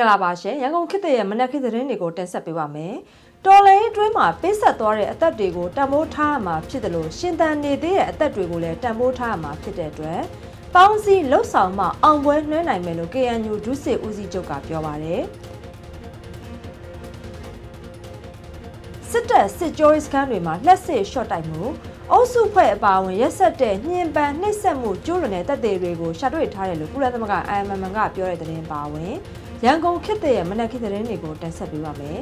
င်္ဂလာပါရှင်ရန်ကုန်ခေတ်သစ်ရဲ့မနက်ခင်းသတင်းတွေကိုတင်ဆက်ပေးပါမယ်တော်လိုင်းအတွင်းမှာပေးဆက်သွားတဲ့အသက်တွေကိုတံမိုးထားရမှာဖြစ်တယ်လို့ရှင်သန်နေသေးတဲ့အသက်တွေကိုလည်းတံမိုးထားရမှာဖြစ်တဲ့အတွက်ပေါင်းစည်းလှုပ်ဆောင်မှအောင်ပွဲနှွှဲနိုင်မယ်လို့ KNU ဒုစစ်ဦးစီးချုပ်ကပြောပါတယ်စစ်တပ်စစ်ကြောရေးစခန်းတွေမှာလက်စစ်ရှော့တိုက်မှုအုပ်စုဖွဲ့အပါအဝင်ရက်ဆက်တဲ့ညှဉ်းပန်းနှိပ်စက်မှုကျိုးလွန်တဲ့တပ်တွေတွေကိုရှာတွေ့ထားတယ်လို့ကုလသမဂ္ဂ IMM ကပြောတဲ့သတင်းပါဝင် ရန်ကုန်ခေတ်တဲ့မနက်ခင်းသတင်းတွေကိုတင်ဆက်ပေးပါမယ်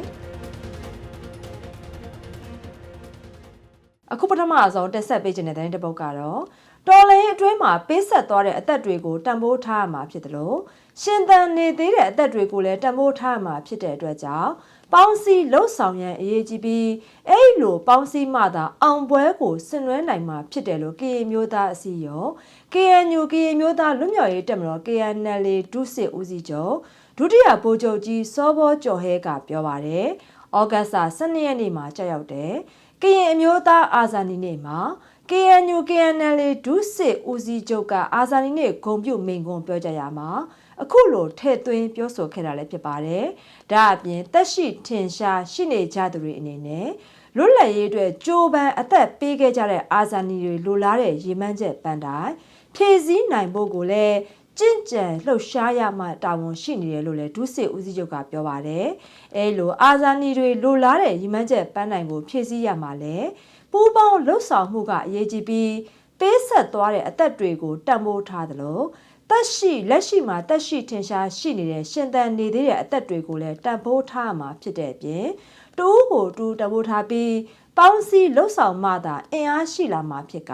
အခုပထမဆုံးတက်ဆက်ပေးခြင်းတဲ့သတင်းတစ်ပုဒ်ကတော့တော်လိုင်းအတွင်းမှာပေးဆက်သွားတဲ့အသက်တွေကိုတံပိုးထားရမှာဖြစ်တယ်လို့ရှင်သန်နေသေးတဲ့အသက်တွေကိုလည်းတံပိုးထားရမှာဖြစ်တဲ့အတွက်ကြောင့်ပေါင်းစည်းလှုပ်ဆောင်ရန်အရေးကြီးပြီးအဲ့လိုပေါင်းစည်းမှသာအောင်ပွဲကိုဆင်နွှဲနိုင်မှာဖြစ်တယ်လို့ KA မျိုးသားအစည်းရော KNU KA မျိုးသားလွတ်မြောက်ရေးတပ်မတော် KNL ဒုစစ်ဦးစီးချုပ် ဒုတိယဗိုလ်ချုပ်ကြီးစောဘောကျော်ဟဲကပြောပါတယ်။ဩဂတ်စ်12ရက်နေ့မှာကြောက်ရောက်တယ်။ကရင်အမျိုးသားအာဇာနည်နေ့မှာ KNU KNL ဒုစစ်ဦးစီးချုပ်ကအာဇာနည်နေ့ဂုံပြုမိန်ကွန်းပြောကြရမှာအခုလိုထဲ့သွင်းပြောဆိုခဲ့တာလည်းဖြစ်ပါတယ်။ဒါအပြင်တက်ရှိထင်ရှားရှိနေကြသူတွေအနေနဲ့လွတ်လပ်ရေးအတွက်ကြိုးပမ်းအသက်ပေးခဲ့ကြတဲ့အာဇာနည်တွေလိုလားတဲ့ရည်မှန်းချက်ပန်းတိုင်းဖြည့်ဆည်းနိုင်ဖို့ကိုလည်း ကြင့်ကြံလှုပ်ရှားရမှတာဝန်ရှိနေတယ်လို့လည်းဒုစစ်ဦးစီးချုပ်ကပြောပါတယ်။အဲလိုအာဇာနည်တွေလိုလားတဲ့ရည်မှန်းချက်ပန်းနိုင်ကိုဖြည့်ဆည်းရမှာလဲပူးပေါင်းလှုပ်ဆောင်မှုကအရေးကြီးပြီးပေးဆက်သွားတဲ့အသက်တွေကိုတံမိုးထားသလိုတက်ရှိလက်ရှိမှာတက်ရှိထင်ရှားရှိနေတဲ့ရှင်သန်နေသေးတဲ့အသက်တွေကိုလည်းတံပိုးထားမှာဖြစ်တဲ့အပြင်တူးကိုတူးတံပိုးထားပြီးပေါင်းစည်းလှုပ်ဆောင်မှသာအင်အားရှိလာမှာဖြစ်က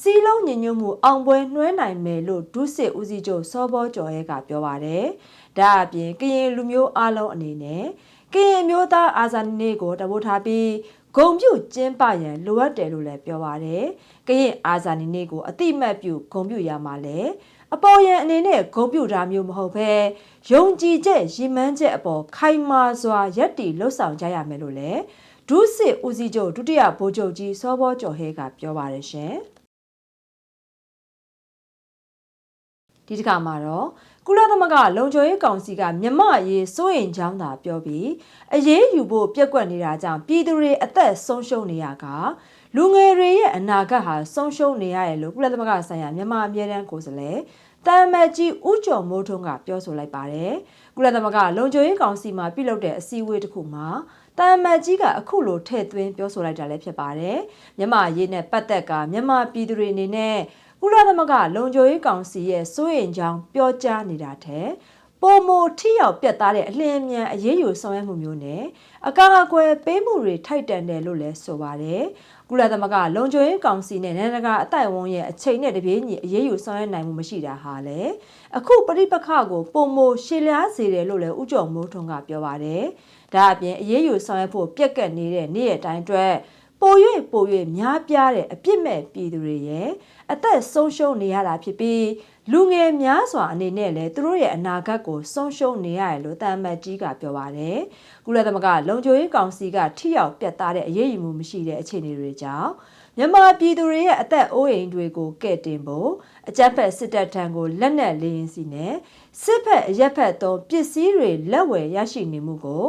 စီလုံးညညွတ်မှုအောင်ပွဲနှွှဲနိုင်မယ်လို့ဒုစစ်ဦးစီးချုပ်စောဘောကျော်ရဲကပြောပါတယ်။ဒါအပြင်ကရင်လူမျိုးအလုံးအနေနဲ့ကရင်မျိုးသားအာဇာနည်နေ့ကိုတပိုးထားပြီးဂုံပြုကျင်းပရန်လိုအပ်တယ်လို့လည်းပြောပါတယ်။ကရင်အာဇာနည်နေ့ကိုအတိမတ်ပြုဂုံပြုရမှာလဲအပေါ်ယံအနေနဲ့ဂုံပြုတာမျိုးမဟုတ်ဘဲယုံကြည်ချက်ရည်မှန်းချက်အပေါ်ခိုင်မာစွာယက်တီလှုပ်ဆောင်ကြရမယ်လို့လည်းဒုစစ်ဦးစီးချုပ်ဒုတိယဗိုလ်ချုပ်ကြီးစောဘောကျော်ဟဲကပြောပါတယ်ရှင်။ ဒီတစ်ခါမှာတော့ကုလသမဂ္ဂလုံခြုံရေးကောင်စီကမြမရေးစိုးရင်ချောင်းသာပြောပြီးအရေးယူဖို့ပြက်ကွက်နေတာကြောင့်ပြည်သူတွေအသက်ဆုံးရှုံးနေရကလူငယ်တွေရဲ့အနာဂတ်ဟာဆုံးရှုံးနေရတယ်လို့ကုလသမဂ္ဂဆိုင်ရာမြန်မာအမြဲတမ်းကိုယ်စားလှယ်တမ်မတ်ကြီးဦးကျော်မိုးထွန်းကပြောဆိုလိုက်ပါတယ်ကုလသမဂ္ဂလုံခြုံရေးကောင်စီမှာပြုလုပ်တဲ့အစည်းအဝေးတစ်ခုမှာတမ်မတ်ကြီးကအခုလိုထည့်သွင်းပြောဆိုလိုက်တာလည်းဖြစ်ပါတယ်မြန်မာရေးနဲ့ပတ်သက်ကမြန်မာပြည်သူတွေအနေနဲ့ ကုလသမဂ္ဂလုံခြုံရေးကောင်စီရဲ့စိုးရိမ်ကြောင်းပြောကြားနေတာတဲ့ပုံမထိရောက်ပြတ်သားတဲ့အလင်းအမြန်အရေးယူဆောင်ရွက်မှုမျိုးနဲ့အကာအကွယ်ပေးမှုတွေထိုက်တန်တယ်လို့လည်းဆိုပါတယ်။ကုလသမဂ္ဂလုံခြုံရေးကောင်စီနဲ့နိုင်ငံတကာအတိုက်အဝန်းရဲ့အချိန်နဲ့တပြေးညီအရေးယူဆောင်ရွက်နိုင်မှုမရှိတာဟာလေအခုပရိပခကိုပုံမရှေ့လျားစေတယ်လို့လည်းဥကြုံမိုးထွန်းကပြောပါတယ်။ဒါအပြင်အရေးယူဆောင်ရွက်ဖို့ပြက်ကတ်နေတဲ့နေ့ရက်တိုင်းအတွက် ပို၍ပို၍များပြားတဲ့အပြစ်မဲ့ပြည်သူတွေရဲ့အသက်ဆုံးရှုံးနေရတာဖြစ်ပြီးလူငယ်များစွာအနေနဲ့လည်းသူတို့ရဲ့အနာဂတ်ကိုဆုံးရှုံးနေရတယ်လို့တာမတ်ကြီးကပြောပါတယ်။ကုလသမဂ္ဂလုံခြုံရေးကောင်စီကထိရောက်ပြတ်သားတဲ့အရေးယူမှုမရှိတဲ့အခြေအနေတွေကြောင့်မြန်မာပြည်သူတွေရဲ့အသက်အိုးအိမ်တွေကိုကဲ့တင်ဖို့အကြမ်းဖက်စစ်တပ်ထံကိုလက်နက်လေးရင်စီနဲ့စစ်ဖက်အရက်ဖက်သောပစ္စည်းတွေလက်ဝယ်ရရှိနေမှုကို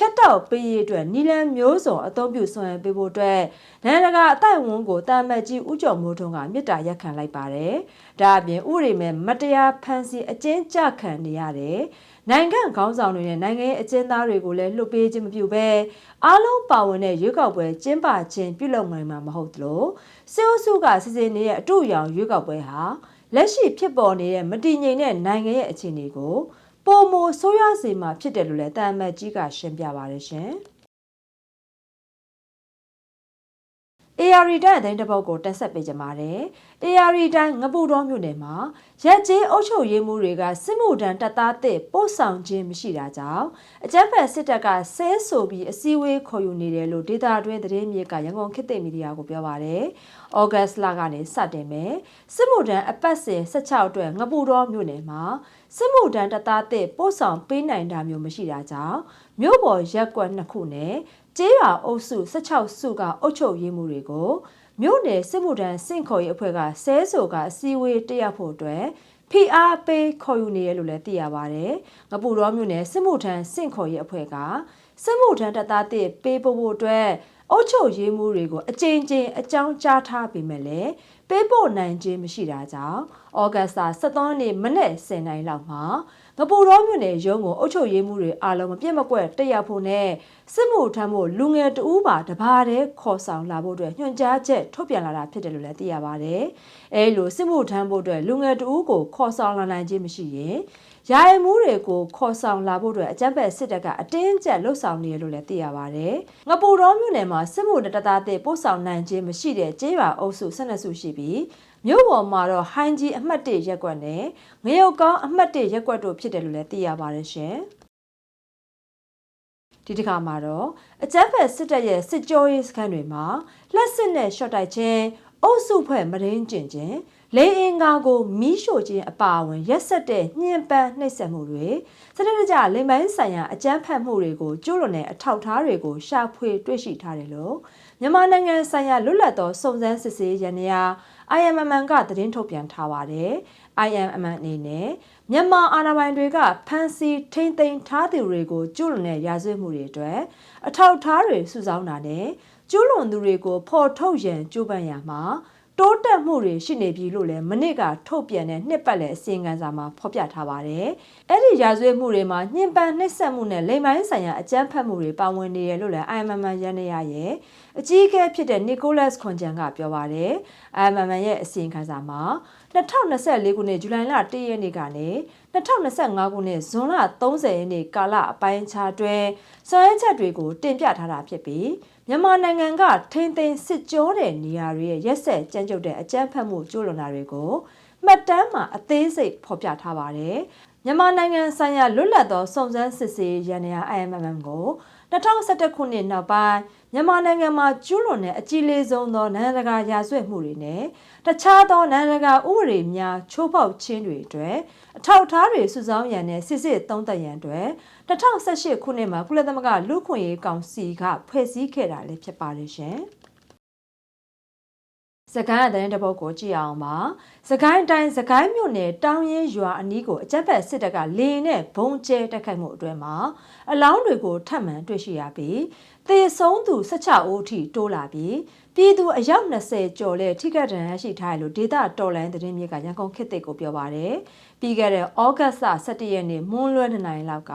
ဖြတ်တောက်ပေးရေးအတွက်နီလန်မျိုးစုံအသုံးပြုဆောင်ရွက်ပေးဖို့အတွက်နိုင်ငံတကာအတိုက်အဝန်းကိုတာမတ်ကြီးဦးကျော်မိုးထွန်းကမြစ်တာရက်ခံလိုက်ပါတယ်။ဒါအပြင်ဥရိမဲ့မတရားဖန်ဆီးအကျဉ်းချခံနေရတယ်။နိုင်ငံခေါင်းဆောင်တွေနဲ့နိုင်ငံရေးအကျဉ်းသားတွေကိုလည်းလှုပ်ပေးခြင်းမပြုဘဲအားလုံးပါဝင်တဲ့ရွေးကောက်ပွဲကျင်းပခြင်းပြုလုပ်နိုင်မှာမဟုတ်သလိုစေအုပ်စုကစီစဉ်နေတဲ့အတူရောင်ရွေးကောက်ပွဲဟာလက်ရှိဖြစ်ပေါ်နေတဲ့မတည်ငြိမ်တဲ့နိုင်ငံရဲ့အခြေအနေကိုပုံမ ဆိုးရစေမှာဖြစ်တယ်လို့လည်းတာမတ်ကြီးကရှင်းပြပါတယ်ရှင်။ AR တိုင်းအတိုင်းတစ်ပုတ်ကိုတက်ဆက်ပေးကြပါတယ်။ AR တိုင်းငပူတော်မြို့နယ်မှာရက်ကျေးအုပ်ချုပ်ရေးမှုတွေကစစ်မှုထမ်းတပ်သားတစ်ပို့ဆောင်ခြင်းမရှိတာကြောင့်အကြမ်းဖက်စစ်တပ်ကဆဲဆိုပြီးအစည်းအဝေးခေါ်ယူနေတယ်လို့ဒေတာတွင်းသတင်းမြေကရန်ကုန်ခေတ်သစ်မီဒီယာကိုပြောပါတယ်။ဩဂတ်စ်လကနေစတင်မယ်စစ်မှုထမ်းအပတ်စဉ်16အတွက်ငပူတော်မြို့နယ်မှာစစ်မှုထမ်းတပ်သားတစ်ပို့ဆောင်ပေးနိုင်တာမျိုးမရှိတာကြောင့်မြို့ပေါ်ရက်ကွက်နှစ်ခုနဲ့ ကျေးရွာအုပ်စု16စုကအုပ်ချုပ်ရေးမှုတွေကိုမြို့နယ်စစ်မှုထမ်းစင့်ခေါ်ရေးအဖွဲ့ကဆဲဆိုကအစည်းအဝေးတက်ရောက်ဖို့အတွက်ဖိအားပေးခေါ်ယူနေရလို့လည်းသိရပါတယ်။ငပူတော်မြို့နယ်စစ်မှုထမ်းစင့်ခေါ်ရေးအဖွဲ့ကစစ်မှုထမ်းတပ်သားတစ်ပေးပို့ဖို့အတွက်အုတ်ချုပ်ရေးမှုတွေကိုအကြိမ်ကြိမ်အကြောင်းကြားထားပေမဲ့လည်းပေးပို့နိုင်ခြင်းမရှိတာကြောင့်ဩဂတ်စ်လ23ရက်နေ့မနေ့10နိုင်လောက်မှာ ငပူတော်မြို့နယ်ရုံးကိုအုတ်ချုပ်ရေးမှုတွေအားလုံးမပြတ်မကွက်တက်ရောက်ဖို့နဲ့စစ်မှုထမ်းဖို့လူငယ်တဦးပါတပါးတည်းခေါ်ဆောင်လာဖို့အတွက်ညွှန်ကြားချက်ထုတ်ပြန်လာတာဖြစ်တယ်လို့လည်းသိရပါတယ်။အဲလိုစစ်မှုထမ်းဖို့အတွက်လူငယ်တဦးကိုခေါ်ဆောင်လာနိုင်ခြင်းမရှိရင်ယာယမှုတွေကိုခေါ်ဆောင်လာဖို့အတွက်အကြမ်းဖက်စစ်တပ်ကအတင်းကျပ်လှုပ်ဆောင်နေရလို့လည်းသိရပါတယ်။ငပူတော်မြို့နယ်မှာစစ်မှုတတသားတဲ့ပို့ဆောင်နိုင်ခြင်းမရှိတဲ့ကျေးရွာအုပ်စု12စုရှိပြီး မြို့ပေါ်မှာတော့ဟိုင်းကြီးအမှတ်၁ရက်ကွက်နဲ့ငရုတ်ကောင်းအမှတ်၁ရက်ကွက်တို့ဖြစ်တယ်လို့လည်းသိရပါတယ်ရှင်။ဒီတစ်ခါမှာတော့အကြမ်းဖက်စစ်တပ်ရဲ့စစ်ကြောရေးစခန်းတွေမှာလက်စစ်နဲ့ရှော့တိုက်ခြင်းအုပ်စုဖွဲ့မရင်းကျင်ခြင်းလေအင်္ကာကိုမီးရှို့ခြင်းအပါအဝင်ရက်ဆက်တဲ့ညှဉ်းပန်းနှိပ်စက်မှုတွေစနစ်တကျလိမ်ပိုင်းဆိုင်ရာအကြမ်းဖက်မှုတွေကိုကျူးလွန်တဲ့အထောက်အထားတွေကိုရှာဖွေတွေ့ရှိထားတယ်လို့မြန်မာနိုင်ငံဆိုင်ရာလွတ်လပ်သောစုံစမ်းစစ်ဆေးရန်ရာ IMM ကသတင်းထုတ်ပြန်ထားပါတယ်။ IMM အနေနဲ့မြန်မာအာဏာပိုင်တွေကဖမ်းဆီးထိမ့်သိမ်းထားသူတွေကိုကျူးလွန်တဲ့ရာဇဝတ်မှုတွေအတွက်အထောက်အထားတွေစုဆောင်းတာနဲ့ကျူးလွန်သူတွေကိုဖော်ထုတ်ရန်ကြိုးပမ်းရမှာ တိုးတက်မှုတွေရှိနေပြီလို့လည်းမနစ်ကထုတ်ပြန်တဲ့နှစ်ပတ်လည်အစီရင်ခံစာမှာဖော်ပြထားပါတယ်။အဲ့ဒီရာဇဝတ်မှုတွေမှာညှဉ်းပန်းနှိပ်စက်မှုနဲ့လိမ်ပိုင်းဆိုင်ရာအကြမ်းဖက်မှုတွေပါဝင်နေတယ်လို့လည်း IMM ရန်နေရရဲ့အကြီးအကဲဖြစ်တဲ့နီကိုလတ်ခွန်ဂျန်ကပြောပါတယ်။ IMM ရဲ့အစီရင်ခံစာမှာ2024ခုနှစ်ဇူလိုင်လ1ရက်နေ့ကနေ2025ခုနှစ်ဇွန်လ30ရက်နေ့ကာလအပိုင်းအခြားတွင်ဆောင်ရွက်ချက်တွေကိုတင်ပြထားတာဖြစ်ပြီး မြန်မာနိုင်ငံကထိမ့်သိမ်းစစ်ကြောတဲ့နေရာတွေရဲ့ရက်ဆက်ကြမ်းကြုတ်တဲ့အကြမ်းဖက်မှုကျူးလွန်တာတွေကိုမှတ်တမ်းမှာအသေးစိတ်ဖော်ပြထားပါတယ်။ မြန်မာနိုင်ငံဆိုင်ရာလွတ်လပ်သောစုံစမ်းစစ်ဆေးရန်ရာ IMM ကို2011ခုနှစ်နောက်ပိုင်းမြန်မာနိုင်ငံမှာကျူးလွန်တဲ့အကြီးလေးဆုံးသောနိုင်ငံတကာရာဇဝတ်မှုတွေနဲ့တခြားသောနိုင်ငံတကာဥပဒေများချိုးဖောက်ခြင်းတွေအတွက်အထောက်အထားတွေစုဆောင်းရန်နဲ့စစ်စစ်သုံးသပ်ရန်အတွက်2018ခုနှစ်မှာကုလသမဂ္ဂလူ့ခွင့်ရေးကောင်စီကဖွဲ့စည်းခဲ့တာလည်းဖြစ်ပါတယ်ရှင်။ စကိုင်းအတဲ့တပုတ်ကိုကြည့်အောင်ပါစကိုင်းတိုင်းစကိုင်းမြို့နယ်တောင်ရင်ရွာအနီးကိုအကြက်ဖက်စစ်တပ်ကလေနဲ့ဘုံကျဲတက်ခိုက်မှုအတွင်းမှာအလောင်းတွေကိုထပ်မံတွေ့ရှိရပြီးသေဆုံးသူ16ဦးအထိတိုးလာပြီးပြည်သူအယောက်20ကျော်လဲထိခိုက်ဒဏ်ရာရှိထားတယ်လို့ဒေတာတော်လိုင်းသတင်းမြေကရန်ကုန်ခေတ်သစ်ကိုပြောပါရယ်ပြီးခဲ့တဲ့ဩဂတ်စ်17ရက်နေ့မွန်းလွဲ2နိုင်လောက်က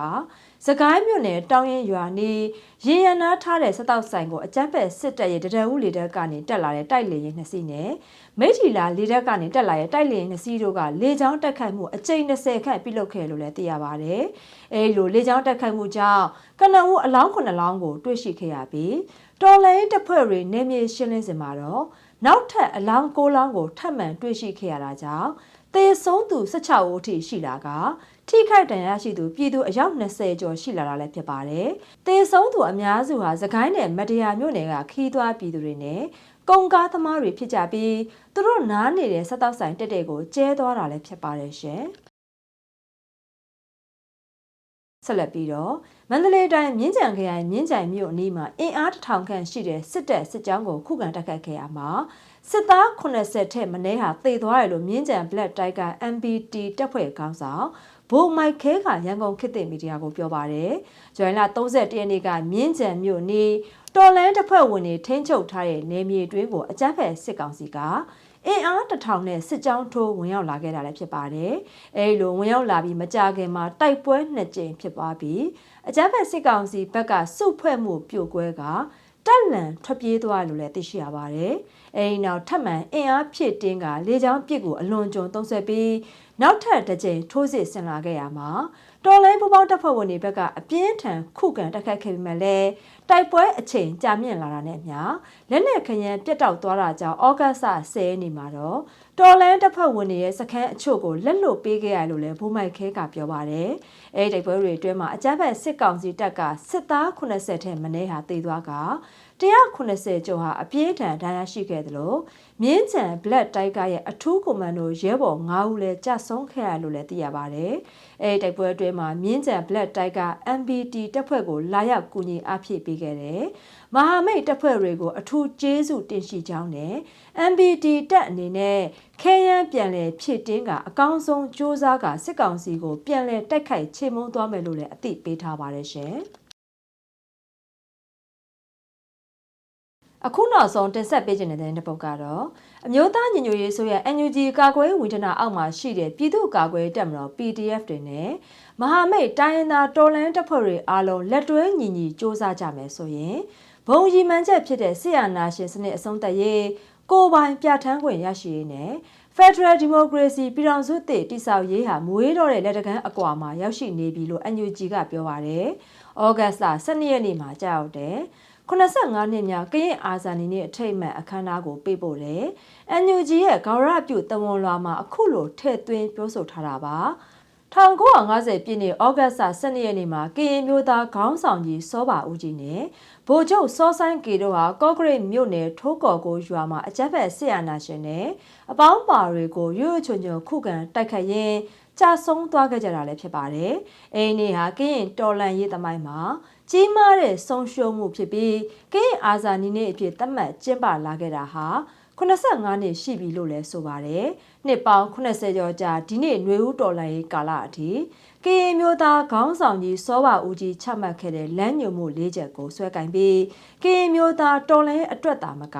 စကိုင်းမြို့နယ်တောင်ရင်ရွာနီးရေရနာထားတဲ့စတောက်ဆိုင်ကိုအကြမ်းဖက်စစ်တပ်ရဲ့တရဝူလေတပ်ကနေတက်လာတဲ့တိုက်လေရင်နှစ်စီးနဲ့မိထီလာလေတပ်ကနေတက်လာတဲ့တိုက်လေရင်နှစ်စီးတို့ကလေကြောင်းတက်ခိုက်မှုအကြိမ်20ခန့်ပြုလုပ်ခဲ့လို့လည်းသိရပါတယ်။အဲဒီလိုလေကြောင်းတက်ခိုက်မှုကြောင့်ကနဦးအလောင်း9လောင်းကိုတွေ့ရှိခဲ့ရပြီးတော်လိုင်းတပ်ဖွဲ့တွေနေမြေရှင်းလင်းစင်မှာတော့နောက်ထပ်အလောင်း9လောင်းကိုထပ်မံတွေ့ရှိခဲ့ရတာကြောင့် သေဆုံးသူ16ဦးအထိရှိလာကထိခိုက်ဒဏ်ရာရှိသူပြည်သူအယောက်20ကျော်ရှိလာတာလည်းဖြစ်ပါတယ်။သေဆုံးသူအများစုဟာသခိုင်းနယ်မတရားမြို့နယ်ကခီးသွွားပြည်သူတွေနဲ့ကုန်ကားသမားတွေဖြစ်ကြပြီးသူတို့နားနေတဲ့ဆက်တောက်ဆိုင်တက်တဲ့ကိုကျဲသွားတာလည်းဖြစ်ပါတယ်ရှင်။ဆက်လက်ပြီးတော့မ န္တလေးတိုင်းမြင်းကြံခရိုင်မြင်းကြိုင်မြို့အနီးမှာအင်အားတထောင်ခန့်ရှိတဲ့စစ်တပ်စစ်ကြောင်းကိုခုခံတိုက်ခိုက်ခဲ့ရမှာစစ်သား80ထက်မနည်းဟာသေသွားတယ်လို့မြင်းကြံ Black Tiger MBT တပ်ဖွဲ့ခေါင်းဆောင်ဘိုမိုက်ခဲကရန်ကုန်ခေတ်သစ်မီဒီယာကိုပြောပါတယ်။ဇွန်လ31ရက်နေ့ကမြင်းကြံမြို့နီးတော်လန်တပ်ဖွဲ့ဝင်တွေထိန်းချုပ်ထားတဲ့နေမြေတွင်းကိုအကြမ်းဖက်စစ်ကောင်စီက အင်အားတထောင်နဲ့စစ်ကြောင်းထိုးဝင်ရောက်လာခဲ့တာလည်းဖြစ်ပါတယ်။အဲဒီလိုဝင်ရောက်လာပြီးမကြခင်မှာတိုက်ပွဲနှစ်ကြိမ်ဖြစ်သွားပြီးအကြမ်းဖက်စစ်ကောင်စီဘက်ကစုဖွဲ့မှုပြိုကွဲကတက်လန်ထွက်ပြေးသွားလို့လည်းသိရှိရပါတယ်။အဲဒီနောက်ထပ်မံအင်အားဖြည့်တင်းကလေကြောင်းပစ်ကိုအလွန်ကြုံသုံးဆွဲပြီးနောက်ထပ်တစ်ကြိမ်ထိုးစစ်ဆင်လာခဲ့ရမှာ တော်လိုင်းပူပေါင်းတပ်ဖွဲ့ဝင်တွေဘက်ကအပြင်းထန်ခုခံတိုက်ခိုက်ခဲ့ပေမဲ့လည်းတိုက်ပွဲအချိန်ကြာမြင့်လာတာနဲ့အမျှလက်နက်ခရမ်းပြတ်တောက်သွားတာကြောင့်ဩဂတ်စ်10ရက်နေ့မှာတော့တော်လန်တပ်ဖွဲ့ဝင်တွေရဲ့စခန်းအချို့ကိုလက်လွတ်ပေးခဲ့ရလို့လည်းဘိုးမိုက်ခဲကပြောပါတယ်။အဲဒီတိုက်ပွဲတွေအတွင်းမှာအကြမ်းဖက်စစ်ကောင်စီတပ်ကစစ်သား80ထက်မနည်းဟာတေသွားက180ကျော်ဟာအပြင်းထန်ဒဏ်ရာရှိခဲ့တယ်လို့မြင်းချံ Black Tiger ရဲ့အထူးကွန်မန်ဒိုရဲဘော်9ဦးလည်းကြာဆုံးခဲ့ရလို့လည်းသိရပါတယ်။အဲဒီတိုက်ပွဲအတွင်းမှာမြင်းချံ Black Tiger MBT တပ်ဖွဲ့ကိုလာရောက်ကူညီအားဖြည့်ပေးခဲ့တယ်။မဟာမိတ်တပ်ဖွဲ့တွေကိုအထူးကျေးဇူးတင်ရှိကြောင်းနဲ့ MBT တပ်အနေနဲ့ခဲယမ်းပြန်လည်ဖြည့်တင်းကအကောင်းဆုံးစ조사ကစစ်ကောင်စီကိုပြန်လည်တိုက်ခိုက်ချေမှုန်းသွားမယ်လို့လည်းအသိပေးထားပါတယ်ရှင်။ အခုနောက်ဆုံးတင်ဆက်ပေးခြင်းတဲ့တဲ့ပုတ်ကတော့အမျိုးသားညီညွတ်ရေးဆိုရ NUG ကာကွယ်ဝန်ထမ်းအောက်မှာရှိတဲ့ပြည်သူ့ကာကွယ်တပ်မတော် PDF တွေနဲ့မဟာမိတ်တိုင်းရင်းသားတော်လန်တပ်ဖွဲ့တွေအားလုံးလက်တွဲညီညီစ조사ကြမယ်ဆိုရင်ဘုံရီမှန်းချက်ဖြစ်တဲ့ဆီယနာရှင်စနစ်အဆုံးသတ်ရေးကိုပိုင်ပြဋ္ဌာန်းခွင့်ရရှိရေးနဲ့ Federal Democracy ပြည်ထောင်စုတည်တိဆောက်ရေးဟာမွေးတော့တဲ့လက်တကမ်းအကွာမှာရောက်ရှိနေပြီလို့ NUG ကပြောပါတယ်။ဩဂတ်စ်လ12ရက်နေ့မှာကြာရောက်တယ်။ 85နှစ်မြောက်ကရင်အာဇာနည်နေ့အထိတ်အမှတ်အခမ်းအနားကိုပေးပို့တယ်။ NUG ရဲ့ဂေါရပြုတဝန်လွာမှာအခုလိုထည့်သွင်းပြောဆိုထားတာပါ1950ပြည့်နှစ်ဩဂတ်စ်12ရက်နေ့မှာကရင်မျိုးသားခေါင်းဆောင်ကြီးစောပါဦးကြီးနဲ့ဗိုလ်ချုပ်စောဆိုင်ကေတို့ဟာကော့ဂရိတ်မြို့နယ်ထိုးကော်ကိုရွာမှာအကြမ်းဖက်ဆရာနာရှင်နဲ့အပေါင်းပါတွေကိုရွရွချွန်ချွန်ခုခံတိုက်ခတ်ရင်းကြာဆုံးသွားခဲ့ကြတာလည်းဖြစ်ပါတယ်။အဲဒီနေ့ဟာကရင်တော်လန်ရေးသမိုင်းမှာ ကြီးမားတဲ့ဆုံးရှုံးမှုဖြစ်ပြီးကရင်အာဇာနည်နေ့အဖြစ်သတ်မှတ်ကျင်းပလာခဲ့တာဟာ85နှစ်ရှိပြီလို့လည်းဆိုပါတယ်။နှစ်ပေါင်း80ကျော်ကြာဒီနေ့ຫນွေဦးတော်လှန်ရေးကာလအထိကရင်မျိုးသားခေါင်းဆောင်ကြီးစောပါဦးကြီးချမှတ်ခဲ့တဲ့လမ်းညွှန်မှု၄ချက်ကိုဆွဲကင်ပြီးကရင်မျိုးသားတော်လှန်ရေးအတွက်တာမက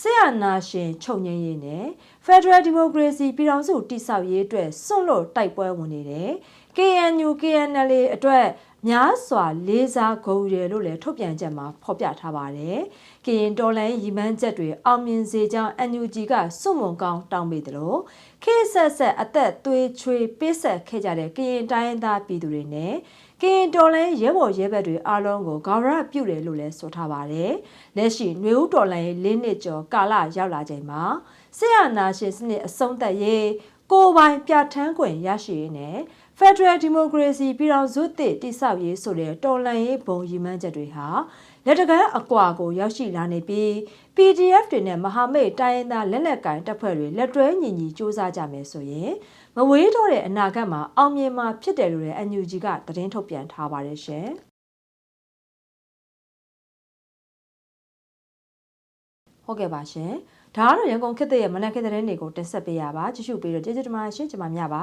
ဆရာနာရှင်ချုပ်ငင်းရေးနဲ့ Federal Democracy ပြည်ထောင်စုတည်ဆောက်ရေးအတွက်စွန့်လွတ်တိုက်ပွဲဝင်နေတယ်။ KNU KNL အတွက် များစွာလေးစားဂုဏ်ရည်လို့လည်းထုတ်ပြန်ချက်မှာဖော်ပြထားပါတယ်။ကရင်တော်လိုင်းရီမန်းချက်တွေအောင်မြင်စေကြောင်း NUG ကစွန့်မွန်ကောင်းတောင်းပေးတယ်လို့ခေဆက်ဆက်အသက်သွေးချွေးပေးဆက်ခဲ့ကြတဲ့ကရင်တိုင်းသားပြည်သူတွေနဲ့ကရင်တော်လိုင်းရဲဘော်ရဲဘက်တွေအားလုံးကိုဂေါရပြုတယ်လို့လည်းဆိုထားပါတယ်။လက်ရှိຫນွေဦးတော်လိုင်းလေးနှစ်ကျော်ကာလရောက်လာချိန်မှာဆရာနာရှင်စနစ်အဆုံးသတ်ရေးကိုပိုင်ပြဋ္ဌာန်းခွင့်ရရှိရေးနဲ့ Federal Democracy ပြည်ထောင်စုသစ်တည်ဆောက်ရေးဆိုတဲ့တော်လှန်ရေးဘုံရည်မှန်းချက်တွေဟာလက်တကမ်းအကွာကိုရောက်ရှိလာနေပြီး PDF တွေနဲ့မဟာမိတ်တိုင်းရင်းသားလက်နက်ကင်တပ်ဖွဲ့တွေလက်တွဲညီညီစ조사ကြမယ်ဆိုရင်မဝေးတော့တဲ့အနာဂတ်မှာအောင်မြင်မှာဖြစ်တယ်လို့လည်း NUG ကသတင်းထုတ်ပြန်ထားပါတယ်ရှင်ဟုတ်ကဲ့ပါရှင်ဒါကတော့ရန်ကုန်ခေတ်ရဲ့မနက်ခေတ်သတင်းတွေကိုတင်ဆက်ပေးရပါကြည့်ရှုပေးတော့ကျေးဇူးတင်ပါတယ်ရှင်ကျွန်မမြပါ